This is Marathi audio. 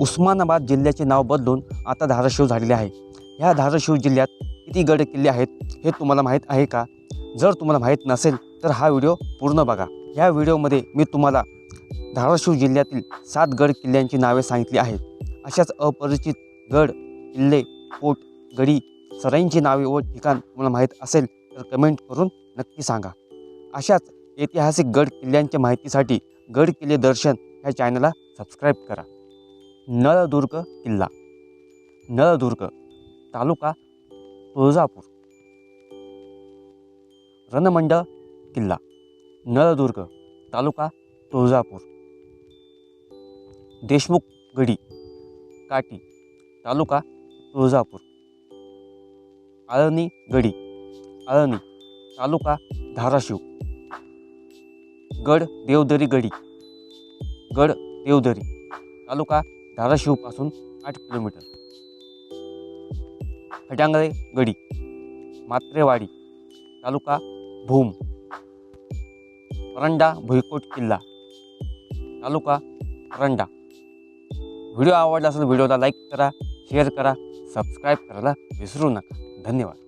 उस्मानाबाद जिल्ह्याचे नाव बदलून आता धाराशिव झालेले आहे. ह्या धाराशिव जिल्ह्यात किती गड किल्ले आहेत हे तुम्हाला माहीत आहे का? जर तुम्हाला माहीत नसेल तर हा व्हिडिओ पूर्ण बघा. ह्या व्हिडिओमध्ये मी तुम्हाला धाराशिव जिल्ह्यातील सात गड किल्ल्यांची नावे सांगितली आहेत. अशाच अपरिचित गड किल्ले फोट गडी सराईंची नावे व ठिकाण तुम्हाला माहीत असेल तर कमेंट करून नक्की सांगा. अशाच ऐतिहासिक गड किल्ल्यांच्या माहितीसाठी गड किल्ले दर्शन ह्या चॅनलला सबस्क्राईब करा. नळदुर्ग किल्ला. नळदुर्ग तालुका तुळजापूर. रणमंडळ किल्ला. नळदुर्ग तालुका तुळजापूर. देशमुख गडी काटी तालुका तुळजापूर. आळणी गडी आळणी तालुका धाराशिव. गड देवदरी गडी गड देवदरी तालुका धाराशिवपासून आठ किलोमीटर. खटांगळे गडी मात्रेवाडी तालुका भूम परंडा भुईकोट किल्ला तालुका परंडा व्हिडिओ आवडला असेल व्हिडिओला लाईक करा शेअर करा सबस्क्राईब करायला विसरू नका. धन्यवाद.